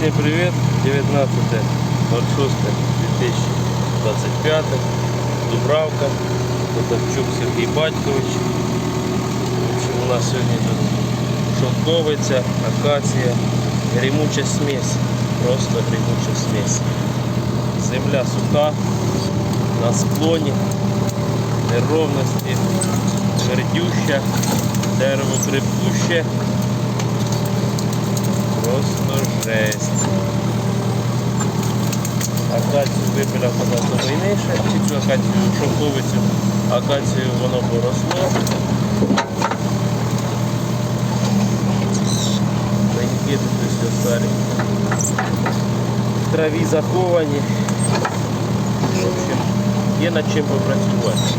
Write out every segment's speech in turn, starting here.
Всем привет! 19.06.2025 Дубравка, Потапчук Сергій Батькович. В общем, у нас сьогодні тут шовковиця, акація, грімуча смесь. Просто грімуча смесь. Земля суха, на склоні, неровності, твердюща, дерево крепкуще. Просто жесть. Акацію випиляв набагато війніше, чи цю акацію шовковицю, акацію воно поросло. Пеньки тут все старі. В траві заховані. В общем, є над чим попрацювати.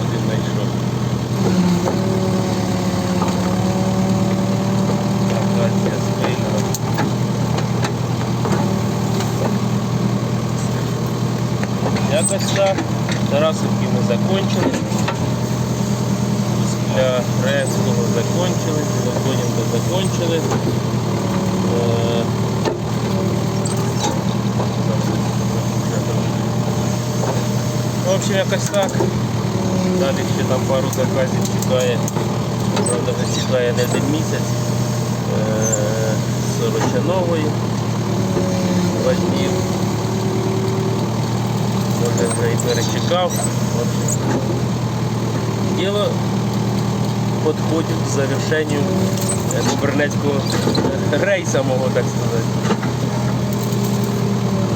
Один знайшов. Акація спильна. Якось так. Тарасовки ми закончили. Після Ревського закончили, Білоконівка закончили. Е, В общем, якось так. Далі ще там пару заказів чекає. Правда, вже чекає не один місяць. Е, Сорочанової. Два. Може вже і перечекав. Діло підходить к завершению е, рейса, могу так сказати.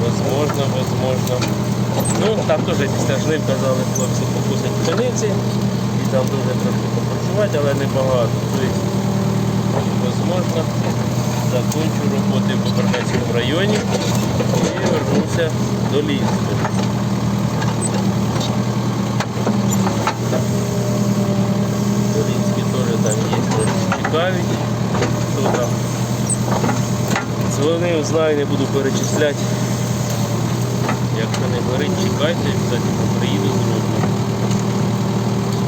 Возможно, возможно. Ну, там теж після жнив казали хлопці покусать пшениці. І там дуже трошки попрацювати, але небагато. Тобто, возможно, закончу роботи в Кубернецькому районі і вернуся до Лінську. Долінські теж там трошки цікавить. Хто там дзвонив, знаю, не буду перечисляти. Якщо не горить, чекайте, обов'язково приїду зроблю.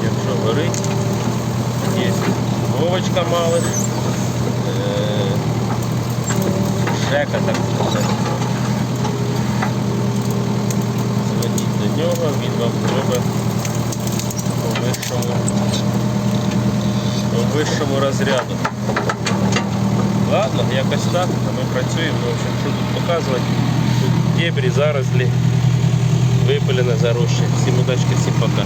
Якщо горить, є Вовочка малих, е, Жека так сказати. Дзвоніть до нього, він вам зробить по вищому, по вищому розряду. Ладно, якось так, ми працюємо. В общем, що тут показувати? Тут дебрі, зарослі, випилене заросші. Всім удачки, всім пока.